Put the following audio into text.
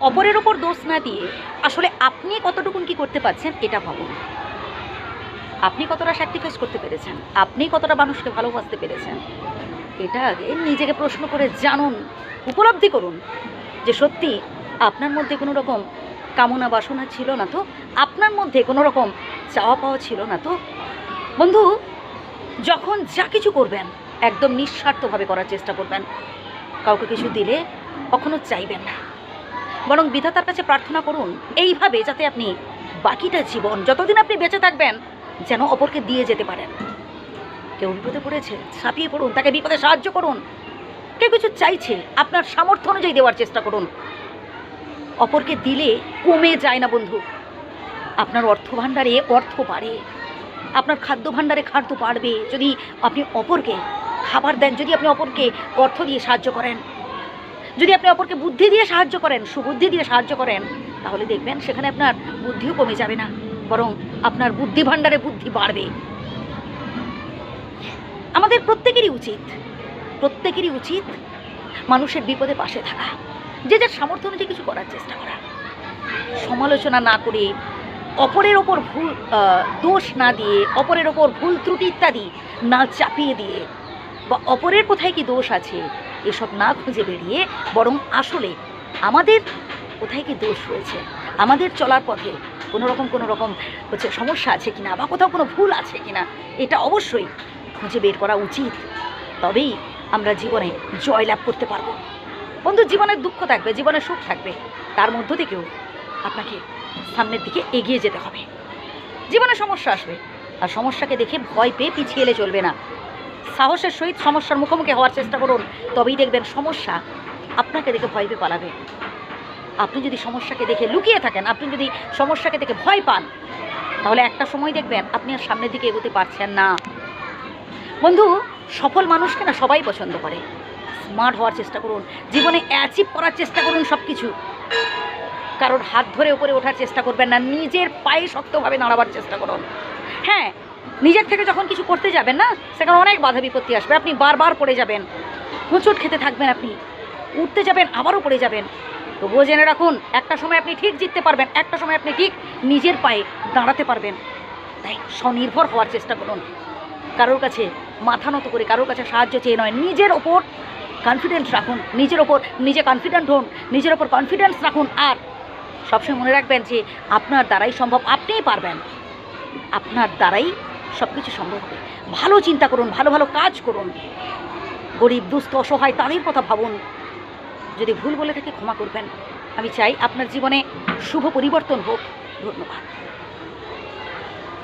অপরের ওপর দোষ না দিয়ে আসলে আপনি কতটুকুন কি করতে পারছেন এটা ভাবুন। আপনি কতটা স্যাক্রিফাইস করতে পেরেছেন? আপনি কতটা মানুষকে ভালোবাসতে পেরেছেন? এটা আগে নিজেকে প্রশ্ন করে জানুন, উপলব্ধি করুন যে সত্যি আপনার মধ্যে কোনো রকম কামনা বাসনা ছিল না তো? আপনার মধ্যে কোনো রকম চাওয়া পাওয়া ছিল না তো? বন্ধু, যখন যা কিছু করবেন, একদম নিঃস্বার্থভাবে করার চেষ্টা করবেন। কাউকে কিছু দিলে কখনো চাইবেন না। বরং বিধাতার কাছে প্রার্থনা করুন, এইভাবে যাতে আপনি বাকিটা জীবন যতদিন আপনি বেঁচে থাকবেন, যেন অপরকে দিয়ে যেতে পারেন। কেউ বিপদে পড়েছে ছাপিয়ে পড়ুন, তাকে বিপদে সাহায্য করুন। কেউ কিছু চাইছে, আপনার সামর্থ্য অনুযায়ী দেওয়ার চেষ্টা করুন। অপরকে দিলে কমে যায় না, বন্ধু। আপনার অর্থ ভাণ্ডারে অর্থ বাড়ে। আপনার খাদ্য ভাণ্ডারে খাদ্য বাড়বে। যদি আপনি অপরকে খাবার দেন, যদি আপনি অপরকে অর্থ দিয়ে সাহায্য করেন যদি আপনি অপরকে বুদ্ধি দিয়ে সাহায্য করেন, সুবুদ্ধি দিয়ে সাহায্য করেন, তাহলে দেখবেন সেখানে আপনার বুদ্ধিও কমে যাবে না, বরং আপনার বুদ্ধি ভাণ্ডারে বুদ্ধি বাড়বে। আমাদের প্রত্যেকেরই উচিত প্রত্যেকেরই উচিত মানুষের বিপদে পাশে থাকা, যে যার সামর্থ্য অনুযায়ী কিছু করার চেষ্টা করা। সমালোচনা না করে, অপরের ওপর ভুল দোষ না দিয়ে, অপরের ওপর ভুল ত্রুটি ইত্যাদি না চাপিয়ে দিয়ে, বা অপরের কোথায় কি দোষ আছে এসব না খুঁজে বেরিয়ে বরং আসলে আমাদের কোথায় কি দোষ রয়েছে? আমাদের চলার পথে কোনো রকম কোনো রকম হচ্ছে সমস্যা আছে কিনা বা কোথাও কোনো ভুল আছে কিনা, এটা অবশ্যই খুঁজে বের করা উচিত। তবেই আমরা জীবনে জয়লাভ করতে পারব। বন্ধু জীবনের দুঃখ থাকবে জীবনের সুখ থাকবে। তার মধ্য থেকেও আপনাকে সামনের দিকে এগিয়ে যেতে হবে। জীবনে সমস্যা আসবে, আর সমস্যাকে দেখে ভয় পেয়ে পিছিয়ে এলে চলবে না। সাহসের সহিত সমস্যার মুখোমুখি হওয়ার চেষ্টা করুন, তবেই দেখবেন সমস্যা আপনাকে দেখে ভয় পেয়ে পালাবে। আপনি যদি সমস্যাকে দেখে লুকিয়ে থাকেন, আপনি যদি সমস্যাকে দেখে ভয় পান, তাহলে একটা সময় দেখবেন আপনি আর সামনের দিকে এগোতে পারছেন না। বন্ধু, সফল মানুষকে না সবাই পছন্দ করে। স্মার্ট হওয়ার চেষ্টা করুন, জীবনে অ্যাচিভ করার চেষ্টা করুন সব কিছু কারোর হাত ধরে উপরে ওঠার চেষ্টা করবেন না, নিজের পায়ে শক্তভাবে দাঁড়াবার চেষ্টা করুন। হ্যাঁ নিজের থেকে যখন কিছু করতে যাবেন না সেখানে অনেক বাধা বিপত্তি আসবে। আপনি বারবার পড়ে যাবেন। হোঁচট খেতে থাকবেন আপনি। উঠতে যাবেন, আবারও পড়ে যাবেন। তবুও জেনে রাখুন, একটা সময় আপনি ঠিক জিততে পারবেন, একটা সময় আপনি ঠিক নিজের পায়ে দাঁড়াতে পারবেন। তাই স্বনির্ভর হওয়ার চেষ্টা করুন। কারোর কাছে মাথা নত করে, কারোর কাছে সাহায্য চেয়ে নয়, নিজের ওপর কনফিডেন্স রাখুন, নিজের ওপর, নিজে কনফিডেন্ট হন, নিজের ওপর কনফিডেন্স রাখুন। আর সবসময় মনে রাখবেন যে, আপনার দ্বারাই সম্ভব আপনিই পারবেন। আপনার দ্বারাই সব কিছু সম্ভব হবে। ভালো চিন্তা করুন, ভালো ভালো কাজ করুন। গরিব, দুস্থ, অসহায় তাদের কথা ভাবুন। যদি ভুল বলে থাকে ক্ষমা করবেন। আমি চাই আপনার জীবনে শুভ পরিবর্তন হোক। ধন্যবাদ।